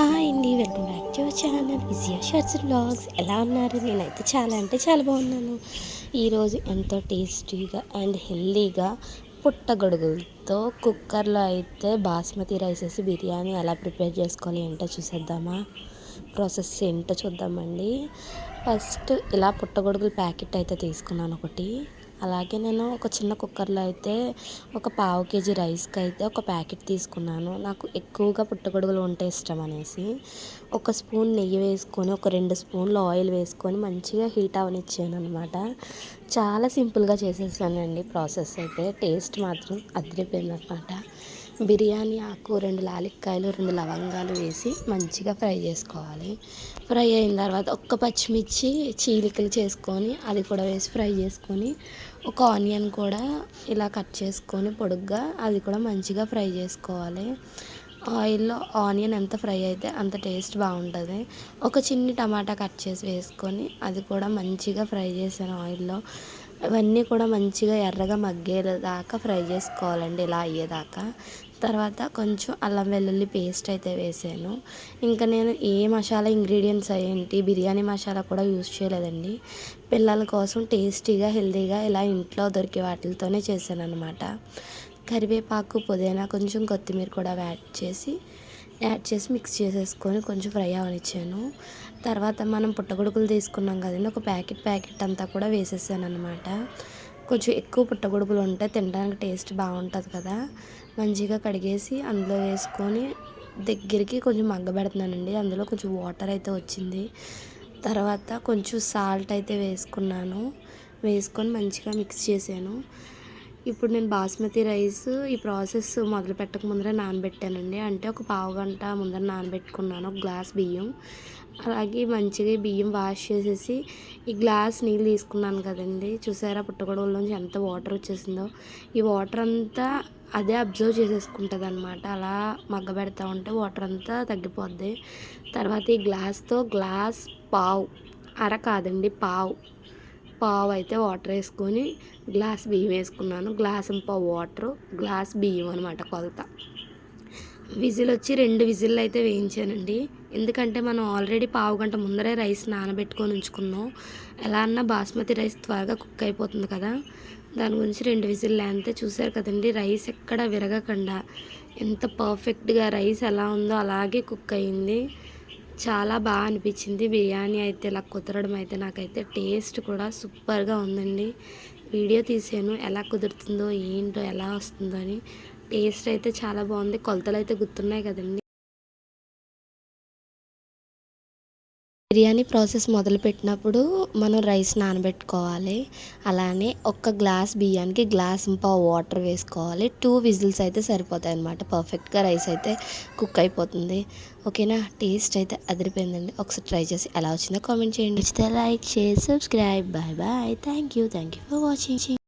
Hi అండి welcome back to our channel. Vijaya shirts blogs. ఎలా ఉన్నారు? నేనైతే చాలా అంటే చాలా బాగున్నాను. ఈరోజు ఎంతో టేస్టీగా అండ్ హెల్దీగా పుట్టగొడుగులతో కుక్కర్లో అయితే బాస్మతి రైస్ వేసి బిర్యానీ ఎలా ప్రిపేర్ చేసుకోవాలి ఏంటో చూసేద్దామా? ప్రాసెస్ ఏంటో చూద్దామండి. ఫస్ట్ ఇలా పుట్టగొడుగులు ప్యాకెట్ అయితే తీసుకున్నాను ఒకటి. అలాగే నేను ఒక చిన్న కుక్కర్లో అయితే ఒక పావు కేజీ రైస్కి అయితే ఒక ప్యాకెట్ తీసుకున్నాను. నాకు ఎక్కువగా పుట్టగొడుగులు ఉంటే ఇష్టం అనేసి. ఒక స్పూన్ నెయ్యి వేసుకొని ఒక రెండు స్పూన్లు ఆయిల్ వేసుకొని మంచిగా హీట్ అవనిచ్చాను అనమాట చాలా సింపుల్గా చేసేసానండి ప్రాసెస్ అయితే. టేస్ట్ మాత్రం అదిరిపోయింది అనమాట బిర్యానీ ఆకు రెండు లాలిక్కాయలు రెండు లవంగాలు వేసి మంచిగా ఫ్రై చేసుకోవాలి. ఫ్రై అయిన తర్వాత ఒక్క పచ్చిమిర్చి చీలికలు చేసుకొని అది కూడా వేసి ఫ్రై చేసుకొని ఒక ఆనియన్ కూడా ఇలా కట్ చేసుకొని పొడుగ్గా అది కూడా మంచిగా ఫ్రై చేసుకోవాలి. ఆయిల్లో ఆనియన్ ఎంత ఫ్రై అయితే అంత టేస్ట్ బాగుంటుంది. ఒక చిన్ని టమాటా కట్ చేసి వేసుకొని అది కూడా మంచిగా ఫ్రై చేశాను ఆయిల్లో అవన్నీ కూడా మంచిగా ఎర్రగా మగ్గేదాకా ఫ్రై చేసుకోవాలండి ఇలా అయ్యేదాకా. తర్వాత కొంచెం అల్లం వెల్లుల్లి పేస్ట్ అయితే వేసాను. ఇంకా నేను ఏ మసాలా ఇంగ్రీడియంట్స్ ఏంటి బిర్యానీ మసాలా కూడా యూస్ చేయలేదండి. పిల్లల కోసం టేస్టీగా హెల్తీగా ఇలా ఇంట్లో దొరికే వాటితోనే చేశాను అనమాట కరివేపాకు పుదీనా కొంచెం కొత్తిమీర కూడా యాడ్ చేసి యాడ్ చేసి మిక్స్ చేసేసుకొని కొంచెం ఫ్రై అవనిచ్చాను. తర్వాత మనం పుట్టగొడుగులు తీసుకున్నాం కదండి ఒక ప్యాకెట్ ప్యాకెట్ అంతా కూడా వేసేసాను అనమాట కొంచెం ఎక్కువ పుట్టగొడుగులు ఉంటే తినడానికి టేస్ట్ బాగుంటుంది కదా. మంచిగా కడిగేసి అందులో వేసుకొని దగ్గరికి కొంచెం మగ్గబెడుతున్నానండి అందులో కొంచెం వాటర్ అయితే వచ్చింది. తర్వాత కొంచెం సాల్ట్ అయితే వేసుకున్నాను. వేసుకొని మంచిగా మిక్స్ చేశాను. ఇప్పుడు నేను బాస్మతి రైస్ ఈ ప్రాసెస్ మొదలు పెట్టక ముందరే నానబెట్టానండి. అంటే ఒక పావు గంట ముందర నానబెట్టుకున్నాను ఒక గ్లాస్ బియ్యం. అలాగే మంచిగా బియ్యం వాష్ చేసేసి ఈ గ్లాస్ నీళ్ళు తీసుకున్నాను కదండి. చూసారా పుట్టగొడవల ఎంత వాటర్ వచ్చేసిందో. ఈ వాటర్ అంతా అదే అబ్జర్వ్ చేసేసుకుంటుంది అనమాట అలా మగ్గబెడతా ఉంటే వాటర్ అంతా తగ్గిపోద్ది. తర్వాత ఈ గ్లాస్తో గ్లాస్ పావు అర కాదండి పావు. పావు అయితే వాటర్ వేసుకొని గ్లాస్ బియ్యం వేసుకున్నాను. గ్లాస్ పావు వాటర్ గ్లాస్ బియ్యం అనమాట కొలత. విజిల్ వచ్చి రెండు విజిల్లు అయితే వేయించానండి. ఎందుకంటే మనం ఆల్రెడీ పావు గంట ముందరే రైస్ నానబెట్టుకొని ఉంచుకున్నాం. ఎలా అన్నా బాస్మతి రైస్ త్వరగా కుక్ అయిపోతుంది కదా. దాని గురించి రెండు విజిల్ అంతే చూసారు కదండి. రైస్ ఎక్కడ విరగకుండా ఎంత పర్ఫెక్ట్గా రైస్ ఎలా ఉందో అలాగే కుక్ అయింది. చాలా బాగా అనిపించింది. బిర్యానీ అయితే ఇలా కుదరడం అయితే నాకైతే టేస్ట్ కూడా సూపర్గా ఉందండి. వీడియో తీసాను. ఎలా కుదురుతుందో ఏంటో ఎలా వస్తుందో అని. టేస్ట్ అయితే చాలా బాగుంది. కొలతలు అయితే గుర్తున్నాయి కదండి. బిర్యానీ ప్రాసెస్ మొదలుపెట్టినప్పుడు మనం రైస్ నానబెట్టుకోవాలి. అలానే ఒక్క గ్లాస్ బియ్యానికి గ్లాస్ పావు వాటర్ వేసుకోవాలి. టూ విజిల్స్ అయితే సరిపోతాయి అనమాట పర్ఫెక్ట్గా రైస్ అయితే కుక్ అయిపోతుంది. ఓకేనా? టేస్ట్ అయితే అదిరిపోయిందండి. ఒకసారి ట్రై చేసి ఎలా వచ్చిందో కామెంట్ చేయండి. Like share subscribe. Bye bye. Thank you thank you for watching.